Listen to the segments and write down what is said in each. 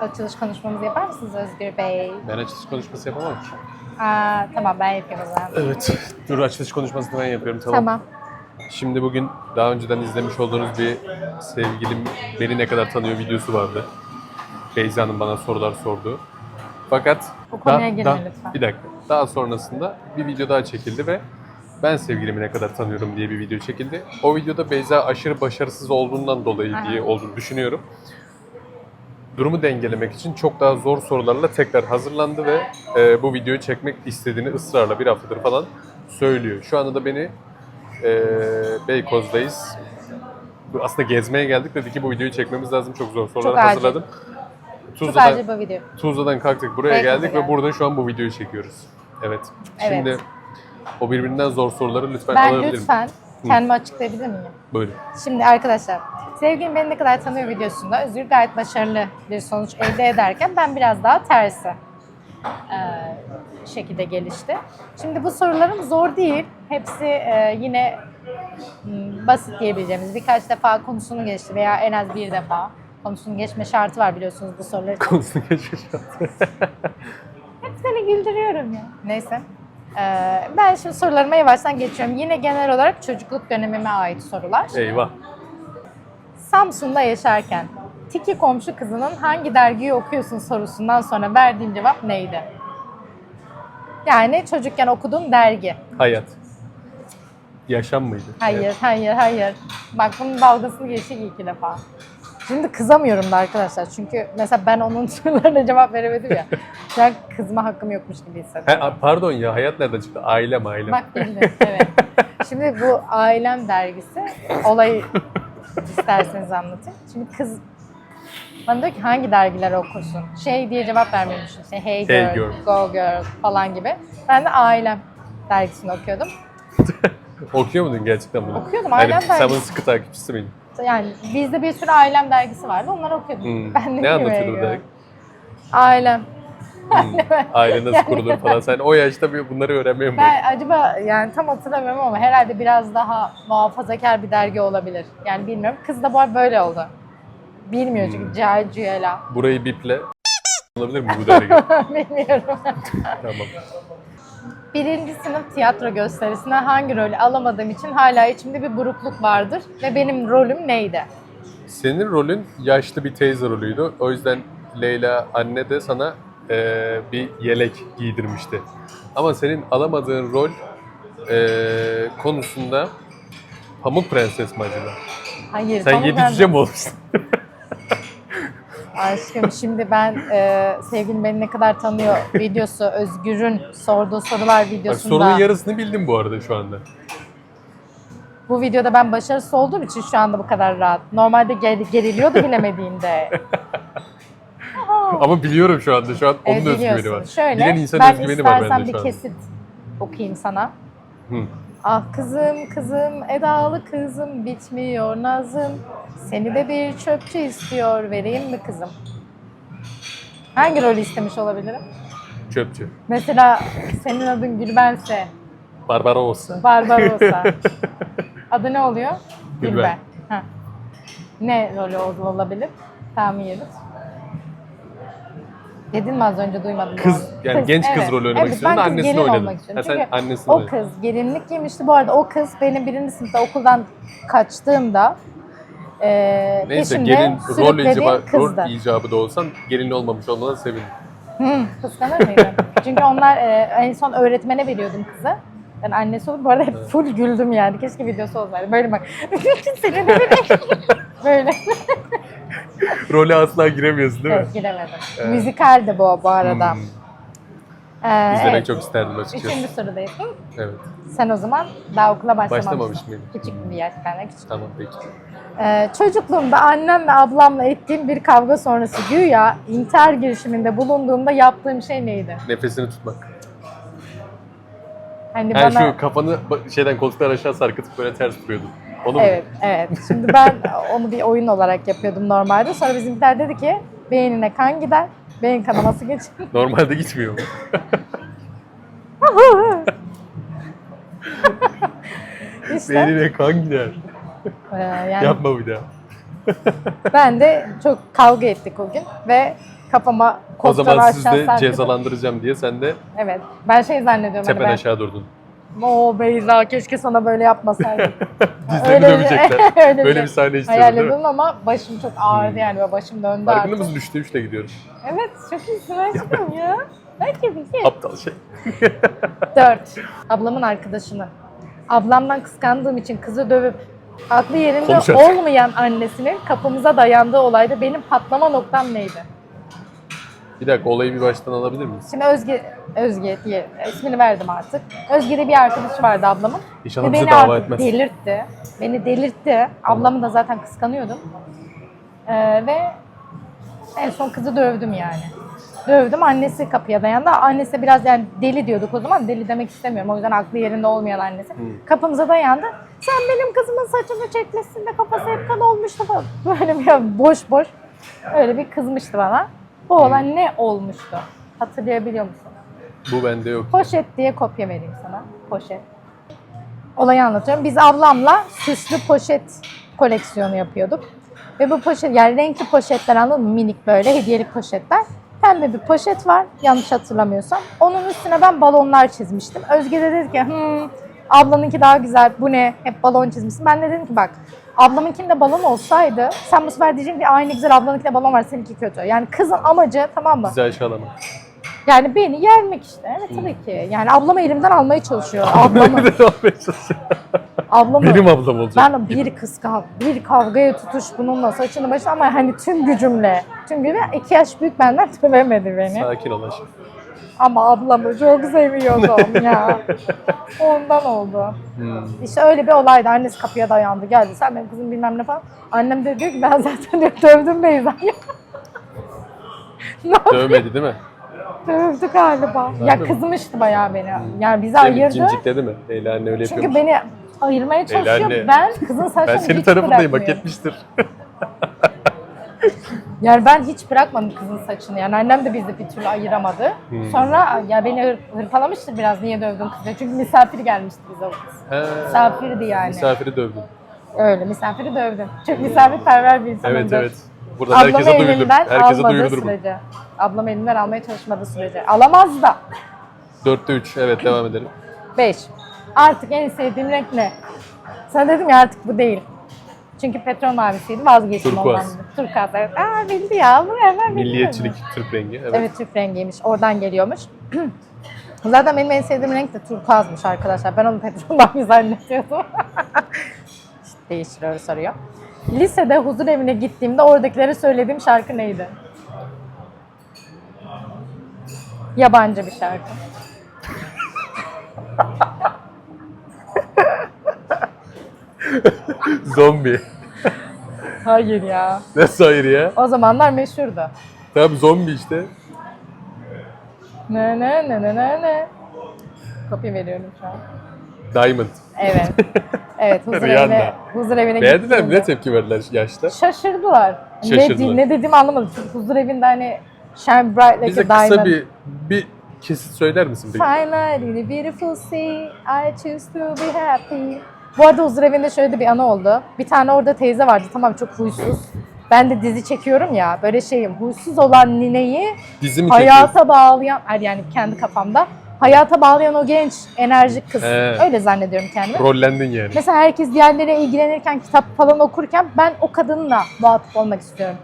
açılış konuşmamızı yapar mısınız Özgür Bey? Ben açılış konuşması yapamam ki. Aa, tamam ben yapayım o zaman. Evet. Dur açılış konuşmasını ben yapıyorum tamam. Tamam. Şimdi bugün daha önceden izlemiş olduğunuz bir sevgilim beni ne kadar tanıyor videosu vardı. Beyza'nın bana sorular sorduğu. Fakat Bu konuya girme lütfen. Bir dakika. Daha sonrasında bir video daha çekildi ve ben sevgilimi ne kadar tanıyorum diye bir video çekildi. O videoda Beyza aşırı başarısız olduğundan dolayı diye olduğunu düşünüyorum. Durumu dengelemek için çok daha zor sorularla tekrar hazırlandı ve e, bu videoyu çekmek istediğini ısrarla bir haftadır falan söylüyor. Şu anda da beni e, Beykoz'dayız. Aslında gezmeye geldik dedi ki bu videoyu çekmemiz lazım. Çok zor sorular Çok acil. hazırladım. Çok Tuzla'dan, acil bu video. Tuzla'dan kalktık buraya Beykoz'a geldik ve geldik. burada şu an bu videoyu çekiyoruz. Evet. Evet. Şimdi o birbirinden zor soruları lütfen Ben alabilir miyim? lütfen kendimi açıklayabilir miyim? Böyle. Şimdi arkadaşlar, sevgilim beni ne kadar tanıyor videosunda Özgür gayet başarılı bir sonuç elde ederken ben biraz daha tersi eee, şekilde gelişti. Şimdi bu sorularım zor değil. Hepsi eee, yine hmm, basit diyebileceğimiz birkaç defa konusunu geçti veya en az bir defa konusunu geçme şartı var biliyorsunuz bu sorular için. Konusunu geçmiş. Hep seni güldürüyorum ya. Neyse. Eee, ben şimdi sorularıma yavaştan geçiyorum. Yine genel olarak çocukluk dönemime ait sorular. Eyvah. Samsun'da yaşarken Tiki komşu kızının hangi dergiyi okuyorsun sorusundan sonra verdiğim cevap neydi? Yani çocukken okuduğum dergi. Hayat. Yaşam mıydı? Hayır, hayır, hayır. Bak bunun dalgasını geçtik iki defa. Şimdi kızamıyorum da arkadaşlar. Çünkü mesela ben onun sorularına cevap veremedim ya. Şu an kızma hakkım yokmuş gibi hissediyorum. He, pardon ya hayat nereden çıktı? Ailem ailem. Bak bildin, evet. Şimdi bu Ailem dergisi olayı isterseniz anlatayım. Şimdi kız bana diyor ki hangi dergileri okursun? Şey diye cevap vermemişim. Şey, hey girl, Hey girl. go girl falan gibi. Ben de Ailem dergisini okuyordum. Okuyor muydun gerçekten bunu? Okuyordum, Yani Ailem Sen bunun dergisi. sıkı takipçisi miydin? Yani bizde bir sürü Ailem dergisi vardı. Onları okuyordum. Hmm. Ben Ne ne, anlatıyordu dergi? Ailem. Hmm. Aile nasıl kurulur falan. Sen o yaşta bir bunları öğrenmiyor muydun? Ben acaba yani tam hatırlamıyorum ama herhalde biraz daha muhafazakar bir dergi olabilir. Yani bilmiyorum. Kız da bu arada böyle oldu. Bilmiyor çünkü Hmm. cahil cüela. Burayı biple. Olabilir mi bu dergi? Bilmiyorum. tamam. Birinci sınıf tiyatro gösterisine hangi rolü alamadığım için hala içimde bir burukluk vardır. Ve benim rolüm neydi? Senin rolün yaşlı bir teyze rolüydü. O yüzden Leyla anne de sana eee, bir yelek giydirmişti. Ama senin alamadığın rol eee, konusunda Pamuk Prenses mi acaba? Hayır. Sen Pamuk yedi Prenses- cüce mi olmuşsun? Aşkım şimdi ben e, sevgilim beni ne kadar tanıyor videosu Özgür'ün sorduğu sorular Bak videosunda. sorunun yarısını bildim bu arada şu anda. Bu videoda ben başarısız olduğum için şu anda bu kadar rahat. Normalde ger- geriliyordu bilemediğinde. Ama biliyorum şu anda. Şu an onun Evet, da özgüveni biliyorsun. var. Şöyle, Bilen insan ben özgüveni var istersen bende bir şu an. kesit okuyayım sana. Hı. Ah kızım kızım edalı kızım bitmiyor nazım. Seni de bir çöpçü istiyor vereyim mi kızım? Hangi rolü istemiş olabilirim? Çöpçü. Mesela senin adın Gülbense, Barbarossa. Barbarossa. Adı ne oluyor? Gülben. Ha. Ne rolü ol- olabilir? Tahmin edin. Dedin mi az önce duymadım. Kız, yani genç kız rolü oynamak evet, istiyordun da ben kız annesini gelin oynadın. olmak istiyorum. Ha, sen Çünkü annesini o oynadın. kız gelinlik giymişti. Bu arada o kız benim birinci sınıfta okuldan kaçtığımda e, Neyse peşimde gelin rol, sürüklediğim icabı, kızdı. rol icabı da olsan gelin olmamış olmana sevindim. Hı, kıskanır mıydın? Çünkü onlar e, en son öğretmene veriyordum kızı. Ben annesi olup bu arada hep full güldüm yani. Keşke videosu olsaydı. Böyle bak. Senin de böyle. böyle. Role asla giremiyorsun değil mi? Evet, giremedim. Evet. Müzikaldi bu bu arada. Hmm, Ee, İzlemek evet. çok isterdim açıkçası. Üçüncü sorudayız. Evet. Sen o zaman daha okula başlamamışsın. Başlamamış mıydın? Küçük bir yaş benden küçük. Tamam peki. Ee, çocukluğumda annem ve ablamla ettiğim bir kavga sonrası güya intihar girişiminde bulunduğumda yaptığım şey neydi? Nefesini tutmak. Hani Yani bana şu kafanı şeyden koltuktan aşağı sarkıtıp böyle ters duruyordun. Onu mu? Evet, evet. Şimdi ben onu bir oyun olarak yapıyordum normalde. Sonra bizimkiler dedi ki beynine kan gider, beyin kanaması geçer. Normalde gitmiyor mu? İşte Beynine kan gider. e, yani Yapma bir daha. ben de çok kavga ettik o gün ve kafama O zaman aşağı siz de sarkıdı. cezalandıracağım diye sen de Evet. Ben şey zannediyorum. tepen hani ben, aşağı durdun. Oo Beyza keşke sana böyle yapmasaydım. Dizlerini Öyle bir- dövecekler. öyle Böyle bir bir sahne Hayal istiyordun değil mi? ama başım çok ağrıdı yani böyle başım döndü Farkında artık. mısın? Üçte üçle gidiyorum. Evet çok iyisin aşkım ya. Belki bir şey. Aptal şey. Dört. Ablamın arkadaşını. Ablamdan kıskandığım için kızı dövüp aklı yerinde Konuş artık. olmayan annesinin kapımıza dayandığı olayda benim patlama noktam neydi? Bir dakika olayı bir baştan alabilir miyiz? Şimdi Özge, Özge diye ismini verdim artık. Özge'de bir arkadaşı vardı ablamın. İnşallah Ve bizi beni dava artık etmez. delirtti. Beni delirtti. Ablamı da zaten kıskanıyordum. Ee, ve en son kızı dövdüm yani. Dövdüm. Annesi kapıya dayandı. Annesi biraz yani deli diyorduk o zaman. Deli demek istemiyorum. O yüzden aklı yerinde olmayan annesi. Kapımıza dayandı. Sen benim kızımın saçını çekmişsin de kafası hep kan olmuştu falan. Böyle bir boş boş. Öyle bir kızmıştı bana. Bu olan ne olmuştu? Hatırlayabiliyor musun? Bu bende yok. Poşet diye kopya vereyim sana. Poşet. Olayı anlatıyorum. Biz ablamla süslü poşet koleksiyonu yapıyorduk. Ve bu poşet, yani renkli poşetler anladın mı? Minik böyle hediyelik poşetler. Pembe bir poşet var yanlış hatırlamıyorsam. Onun üstüne ben balonlar çizmiştim. Özge de dedi ki hmm, ablanınki daha güzel bu ne hep balon çizmişsin. Ben de dedim ki bak ablamınkinde balon olsaydı sen bu sefer diyeceksin ki aynı güzel ablanınkinde balon var seninki kötü. Yani kızın amacı tamam mı? Bizi aşağılama. Yani beni yermek işte. Evet tabii ki. Yani ablamı elimden almaya çalışıyor. Ablamı. Neden almaya çalışıyor? ablamı. Benim ablam olacak. Ben bir kıskan, bir kavgaya tutuş bununla saçını başını ama hani tüm gücümle, tüm gücümle iki yaş büyük benden dövemedi beni. Sakin ol aşkım. Ama ablamı çok seviyordum ya. Ondan oldu. Hmm. İşte öyle bir olaydı. Annesi kapıya dayandı. Geldi sen benim kızım bilmem ne falan. Annem de diyor ki ben zaten diyor, dövdüm Beyza'yı. Dövmedi değil mi? Dövdü galiba. Ya mi? kızmıştı bayağı beni. Hmm. Yani bizi Seni ayırdı. cincikledi mi? Leyla anne öyle Çünkü yapıyormuş. beni ayırmaya çalışıyor. anne. Ben kızın saçını Ben senin hiç tarafındayım hak bırakmıyor. etmiştir. Yani ben hiç bırakmadım kızın saçını. Yani annem de bizi bir türlü ayıramadı. Hmm. Sonra ya beni hır, hırpalamıştır biraz niye dövdün kızı. Çünkü misafir gelmişti bize o kız. He. Misafirdi yani. Misafiri dövdün. Öyle misafiri dövdüm. Çok misafirperver bir insanımdır. Evet evet. Burada Ablamı herkese duyulur. Herkese duyulur bu. sürece. Ablam elimden almaya çalışmadığı sürece. Alamaz da. Dörtte üç. Evet devam edelim. 5. Artık en sevdiğim renk ne? Sana dedim ya artık bu değil. Çünkü petrol mavisiydi vazgeçtim Turkuaz. ondan. Turkuaz evet. Aa bildi ya bunu hemen bildi. Milliyetçilik Türk rengi. Evet. Evet Türk rengiymiş. Oradan geliyormuş. Zaten benim en sevdiğim renk de turkuazmış arkadaşlar. Ben onu petrol mavi zannediyordum. İşte soruyor. Lisede huzur evine gittiğimde oradakilere söylediğim şarkı neydi? Yabancı bir şarkı. Zombi. Hayır ya. Nasıl hayır ya? O zamanlar meşhurdu. Tamam zombi işte. Ne ne ne ne ne ne. Kopya veriyorum şu an. Diamond. Evet. Evet huzur Rihanna. evine, huzur evine Beğendiler mi? Ne tepki verdiler yaşta? Şaşırdılar. Ne, Şaşırdılar. di- ne dediğimi anlamadım. Çünkü huzur evinde hani shine bright like Bize a diamond. kısa bir bir kesit söyler misin peki? Fine in a beautiful sea, I choose to be happy. Bu arada huzur evinde şöyle de bir anı oldu. Bir tane orada teyze vardı tamam çok huysuz. Ben de dizi çekiyorum ya böyle şeyim huysuz olan nineyi Dizi mi çekiyorsun? hayata bağlayan ay yani kendi kafamda hayata bağlayan o genç enerjik kız. He. Öyle zannediyorum kendimi. Rollendin yani. Mesela herkes diğerleriyle ilgilenirken, kitap falan okurken ben o kadınla muhatap olmak istiyorum.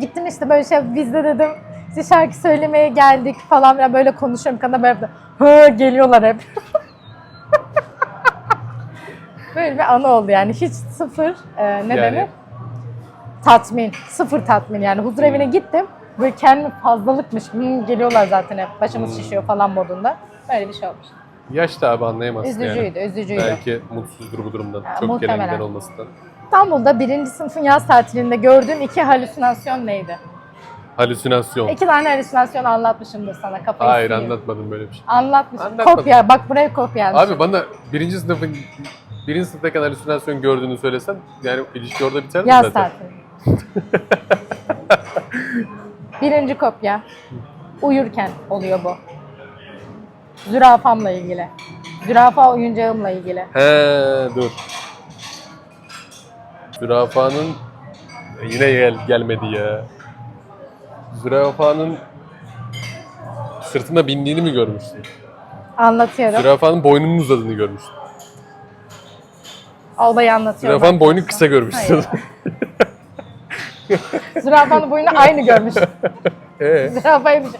Gittim işte böyle şey, biz de dedim işte şarkı söylemeye geldik falan böyle konuşuyorum. Kadına böyle hı geliyorlar hep. böyle bir anı oldu yani hiç sıfır e, ne Yani- denir? Tatmin, sıfır tatmin yani huzur evine gittim. Böyle kendimi fazlalıkmış, "Hmm, geliyorlar zaten hep başımız Hmm. şişiyor falan modunda. Böyle bir şey olmuş. Yaş da abi anlayamazsın yani. Üzücüydü, üzücüydü. Belki mutsuzdur bu durumdan. Ya, Çok muhtemelen. gelen giden olmasından. İstanbul'da birinci sınıfın yaz tatilinde gördüğün iki halüsinasyon neydi? Halüsinasyon. İki tane halüsinasyon anlatmışımdır sana kafayı Hayır sıyırıp. anlatmadım böyle bir şey. Anlatmışım. Anlatmadım. Kopya. Bak buraya kopya. Abi bana birinci sınıfın birinci sınıftayken halüsinasyon gördüğünü söylesen yani ilişki orada biter mi Yaz zaten? tatili. birinci kopya. Uyurken oluyor bu. Zürafamla ilgili. Zürafa oyuncağımla ilgili. He dur. Zürafanın yine gel, gelmedi ya. zürafanın sırtına bindiğini mi görmüştün? Anlatıyorum. Zürafanın boynunun uzadığını görmüştün. Olayı anlatıyorum. Zürafanın boynu kısa görmüştün. Zürafanın boyunu aynı görmüş. ee, Zürafaymış.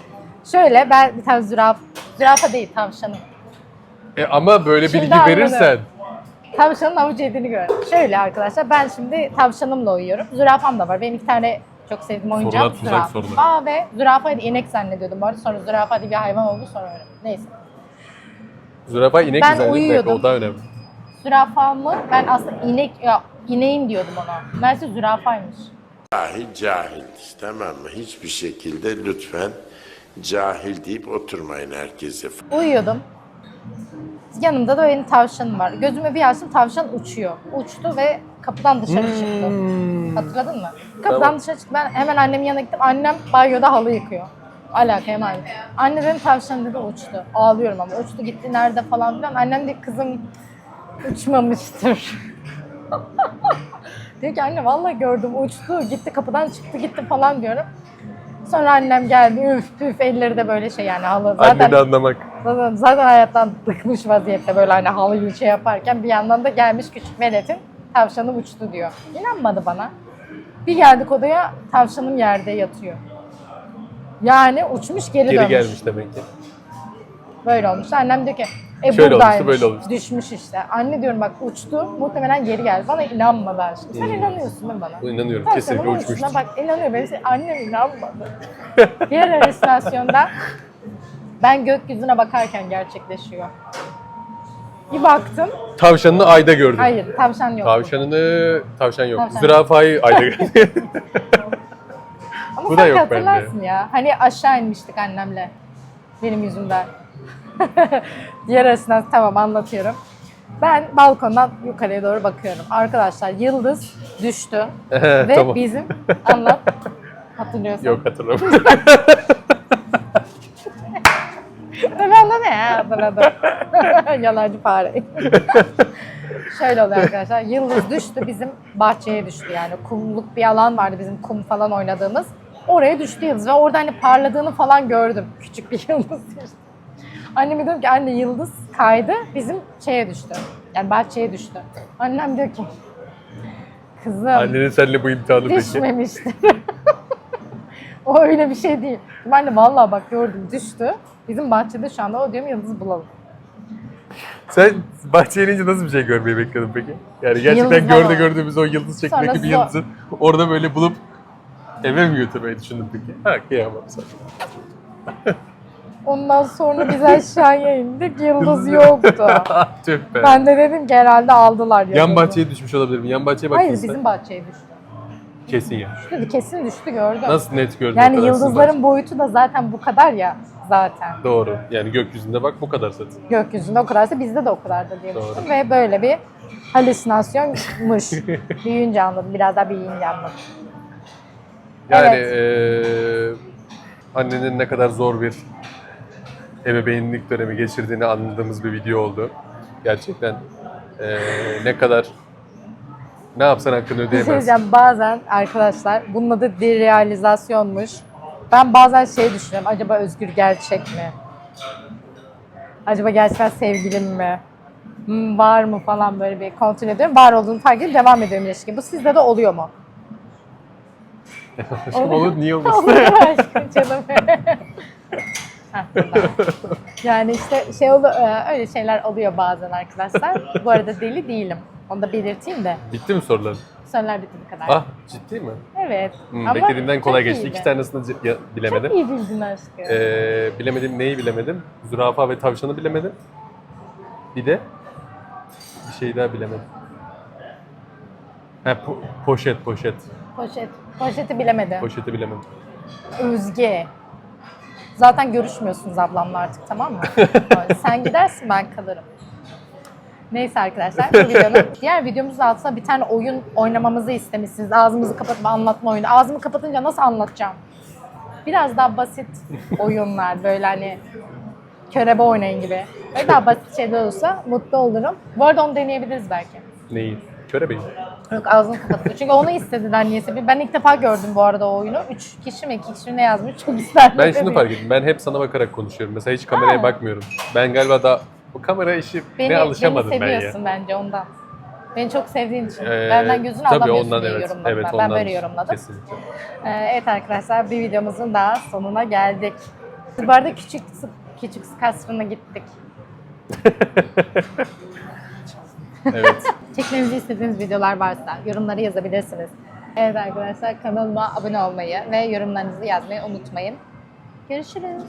Şöyle ben bir tane züraf, zürafa değil tavşanım. e, ama böyle Şimdi bilgi anladım. verirsen Tavşanın avuç yediğini gördüm. Şöyle arkadaşlar ben şimdi tavşanımla uyuyorum. Zürafam da var. Benim iki tane çok sevdiğim oyuncağım Sorular tuzak zürafa. sorular. Aa ve zürafaydı inek zannediyordum bu arada. Sonra zürafa diye bir hayvan oldu sonra öyle. Neyse. zürafa inek Ben mi? uyuyordum. O daha önemli. Zürafamı ben aslında inek ya ineğim diyordum ona. Meğerse zürafaymış. Cahil cahil tamam mı? Hiçbir şekilde lütfen cahil deyip oturmayın herkese. Uyuyordum. Yanımda da benim tavşanım var. Gözümü bir açtım tavşan uçuyor. Uçtu ve kapıdan dışarı çıktı. Hatırladın mı? Kapıdan Hmm. Tamam. dışarı çıktı. Ben hemen annemin yanına gittim. Annem banyoda halı yıkıyor. Alaka hemen. Anne benim tavşan dedi uçtu. Ağlıyorum ama uçtu gitti nerede falan filan. Annem de kızım uçmamıştır. diyor ki anne vallahi gördüm uçtu gitti kapıdan çıktı gitti falan diyorum. Sonra annem geldi üf püf elleri de böyle şey yani halı. Anneni anlamak. Zaten, zaten hayattan bıkmış vaziyette böyle hani halıyı şey yaparken bir yandan da gelmiş küçük veletin tavşanı uçtu diyor. İnanmadı bana. Bir geldik odaya tavşanım yerde yatıyor. Yani uçmuş geri, Geri dönmüş. gelmiş demek ki. Böyle olmuş. Annem diyor ki e Şöyle olmuştu, buradaymış. böyle olmuştu. Düşmüş işte. Anne diyorum bak uçtu muhtemelen geri geldi. Bana inanmadı aşkım. Sen Hmm. inanıyorsun değil mi bana? İnanıyorum. Tavşanın Kesinlikle uçuşuna uçmuştur. Bak inanıyor benim annem inanmadı. Diğer halüsinasyonda ben gökyüzüne bakarken gerçekleşiyor. Bir baktım. Tavşanını ayda gördüm. Hayır tavşan yok. Tavşanını, tavşan yok. Tavşan. Zürafayı ayda gördüm. Ama bu da sanki yok bende. hatırlarsın ya. Hani aşağı inmiştik annemle. Benim yüzümden. Diğer arasından tamam anlatıyorum. Ben balkondan yukarıya doğru bakıyorum. Arkadaşlar yıldız düştü ve tamam. bizim anlat. Hatırlıyorsun. Yok hatırlamıyorum. Ben de ne ya hatırladım. Yalancı fare. Şöyle oluyor arkadaşlar. Yıldız düştü bizim bahçeye düştü yani. Kumluk bir alan vardı bizim kum falan oynadığımız. Oraya düştü yıldız ve orada hani parladığını falan gördüm. Küçük bir yıldız düştü. Anneme diyorum ki anne yıldız kaydı bizim şeye düştü. Yani bahçeye düştü. Annem diyor ki kızım Annenin seninle bu imtihanı peki. o öyle bir şey değil. Ben de vallahi bak gördüm düştü. Bizim bahçede şu anda o diyorum yıldız bulalım. Sen bahçeye inince nasıl bir şey görmeyi bekliyordun peki? Yani gerçekten Yıldız baba. gördüğümüz o yıldız şeklindeki Sonra bir zo- yıldızı orada böyle bulup eve mi götürmeyi düşündün peki? Ha kıyamam sana. Ondan sonra biz aşağıya indik yıldız yoktu. Tüh be. ben de dedim ki herhalde aldılar yıldızı. Yan bahçeye düşmüş olabilir mi? Yan bahçeye baktın Hayır bizim bahçeye düştü. Kesin ya. Düştü, kesin düştü gördüm. Nasıl net gördün? o Yani kadar yıldızların boyutu da zaten bu kadar ya zaten. bahçe? Doğru. Yani gökyüzünde bak bu kadar zaten. Gökyüzünde o kadarsa bizde de o kadardı diye Doğru. düşündüm. Ve böyle bir halüsinasyonmuş. büyüyünce anladım. Biraz daha büyüyünce anladım. Yani eee, annenin ne kadar zor bir ebeveynlik dönemi geçirdiğini anladığımız bir video oldu. Gerçekten eee, ne kadar ne yapsan hakkını Bir şey diyeceğim bazen arkadaşlar bunun adı derealizasyonmuş. Ben bazen şey düşünüyorum acaba Özgür gerçek mi? Acaba gerçekten sevgilim mi? Hmm, var mı falan böyle bir kontrol ediyorum. Var olduğunu fark edip devam ediyorum ilişki. Bu sizde de oluyor mu? Olur niye olmasın? Olur aşkım canım? Yani işte şey olu e, öyle şeyler oluyor bazen arkadaşlar. Bu arada deli değilim. Onu da belirteyim de. Bitti mi soruların? Söyler bitti bu kadar. Ah ciddi mi? Evet. Hmm, Ama beklediğimden kolay geçti. İki tanesini bilemedim. Çok iyi bildin aşkım. Ee, bilemedim neyi bilemedim? Zürafa ve tavşanı bilemedim. Bir de bir şey daha bilemedim. Ha, po- poşet poşet. Poşet. Poşeti bilemedi. Poşeti bilemedim. Özge. Zaten görüşmüyorsunuz ablamla artık tamam mı? Sen gidersin ben kalırım. Neyse arkadaşlar bu videonun diğer videomuzun altına bir tane oyun oynamamızı istemişsiniz. Ağzımızı kapatıp anlatma oyunu. Ağzımı kapatınca nasıl anlatacağım? Biraz daha basit oyunlar böyle hani körebe oynayın gibi. Ve daha basit şeyler olursa mutlu olurum. Bu arada onu deneyebiliriz belki. Neyi? Körebeği. Yok ağzını kapatıyor. Çünkü onu istediler niyeyse. Ben ilk defa gördüm bu arada o oyunu. Üç kişi mi iki kişi mi ne yazmış çok isterdim. Ben şunu fark ettim. Ben hep sana bakarak konuşuyorum. Mesela hiç kameraya Ha. bakmıyorum. Ben galiba da bu kamera işi ne alışamadım beni ben ya. seviyorsun bence ondan. Beni çok sevdiğin için. Ee, Benden gözünü tabii alamıyorsun ondan diye evet. yorumladım Evet ben. Ben ondan böyle yorumladım. Kesinlikle. Ee, evet arkadaşlar bir videomuzun daha sonuna geldik. Biz bu arada küçük küçük kasrına gittik. Evet. Çekmemizi istediğiniz videolar varsa yorumları yazabilirsiniz. Evet arkadaşlar kanalıma abone olmayı ve yorumlarınızı yazmayı unutmayın. Görüşürüz.